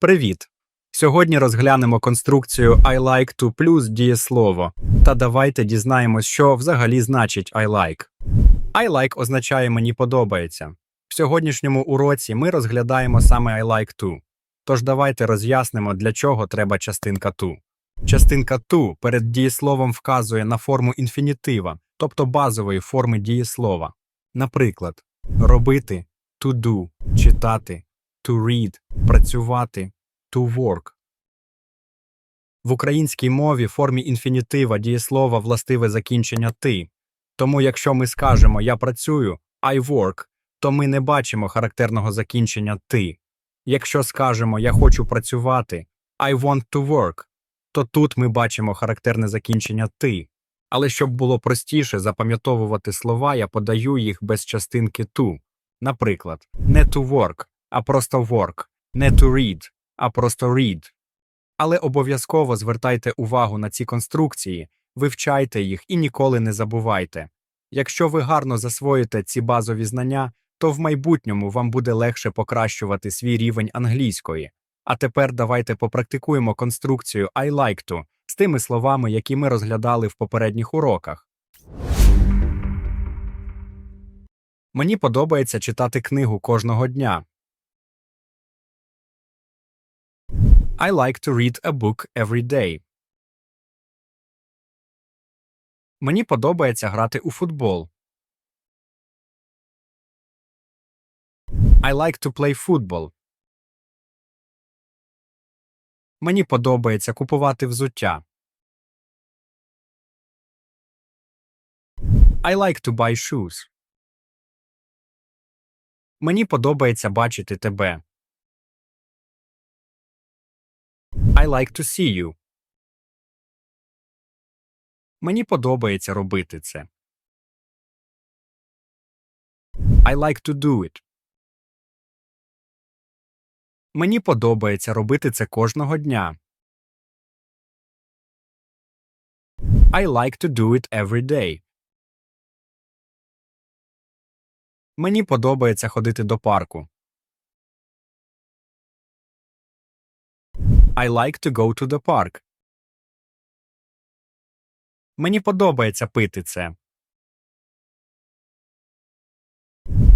Привіт! Сьогодні розглянемо конструкцію I like to плюс дієслово. Та давайте дізнаємось, що взагалі значить I like. I like означає мені подобається. В сьогоднішньому уроці ми розглядаємо саме I like to. Тож давайте роз'яснимо, для чого треба частинка to. Частинка to перед дієсловом вказує на форму інфінітива, тобто базової форми дієслова. Наприклад, робити to do, читати to read, працювати to work. В українській мові формі інфінітива дієслова властиве закінчення ти. Тому якщо ми скажемо я працюю I work, то ми не бачимо характерного закінчення ти. Якщо скажемо я хочу працювати I want to work, то тут ми бачимо характерне закінчення ти. Але щоб було простіше запам'ятовувати слова, я подаю їх без частинки to. Наприклад, не to work, а просто work, не to read, а просто read. Але обов'язково звертайте увагу на ці конструкції, вивчайте їх і ніколи не забувайте. Якщо ви гарно засвоїте ці базові знання, то в майбутньому вам буде легше покращувати свій рівень англійської. А тепер давайте попрактикуємо конструкцію I like to з тими словами, які ми розглядали в попередніх уроках. Мені подобається читати книгу кожного дня. I like to read a book every day. Мені подобається грати у футбол. I like to play football. Мені подобається купувати взуття. I like to buy shoes. Мені подобається бачити тебе. I like to see you. Мені подобається робити це. I like to do it. Мені подобається робити це кожного дня. I like to do it every day. Мені подобається ходити до парку. I like to go to the park. Мені подобається пити це.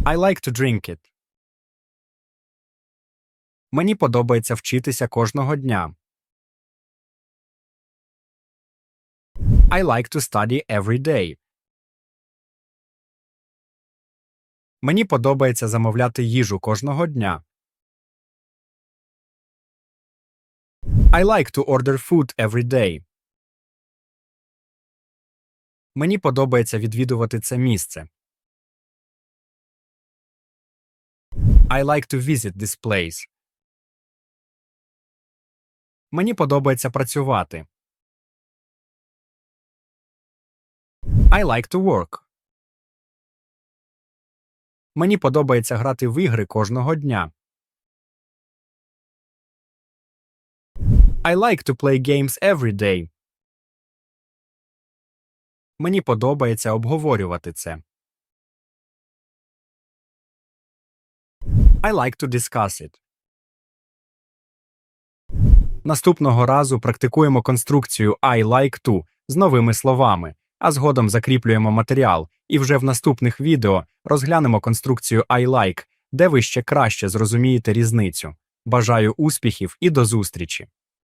I like to drink it. Мені подобається вчитися кожного дня. I like to study every day. Мені подобається замовляти їжу кожного дня. I like to order food every day. Мені подобається відвідувати це місце. I like to visit this place. Мені подобається працювати. I like to work. Мені подобається грати в ігри кожного дня. I like to play games every day. Мені подобається обговорювати це. I like to discuss it. Наступного разу практикуємо конструкцію I like to з новими словами, а згодом закріплюємо матеріал і вже в наступних відео розглянемо конструкцію I like, де ви ще краще зрозумієте різницю. Бажаю успіхів і до зустрічі!